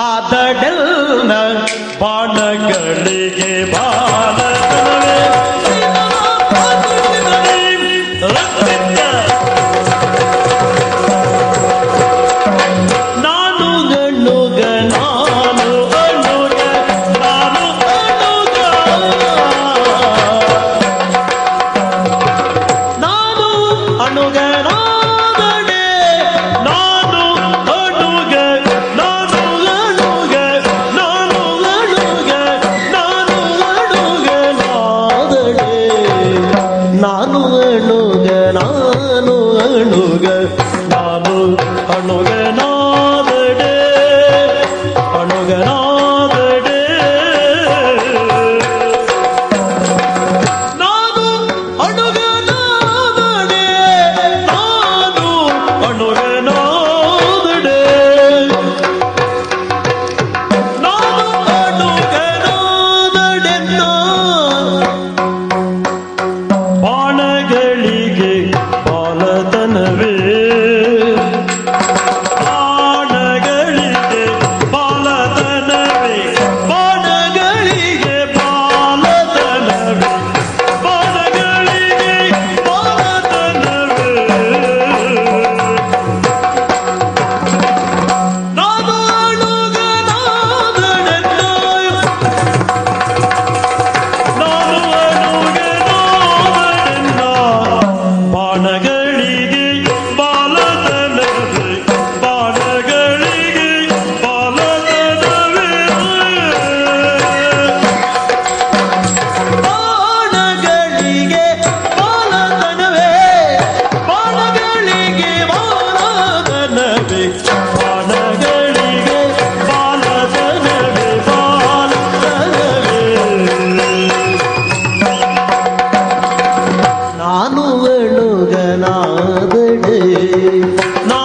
ಆದಡಲ್ನ ಬಾಣಗಳಿಗೆ ಬಾ.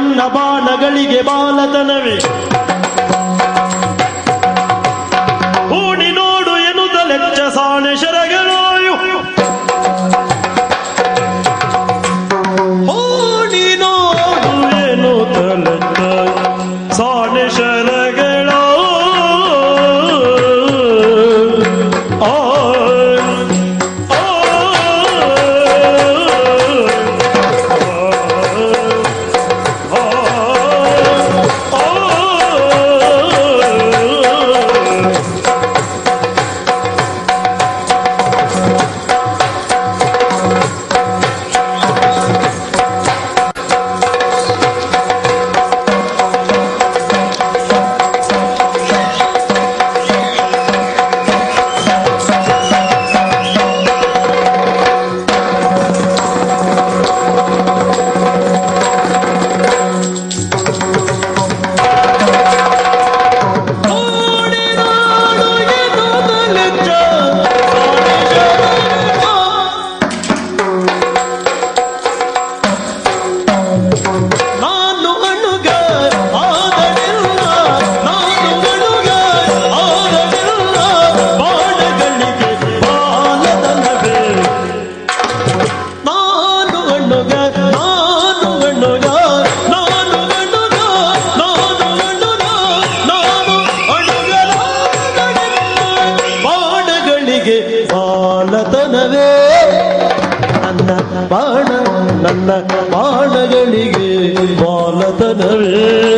ನನ್ನ ಬಾಣಗಳಿಗೆ ಬಾಲತನವೇ. Não! ಬಾಲದಳಿಗೆ ಬಾಲತನವೇ.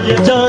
जब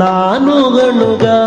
నానుగనుగా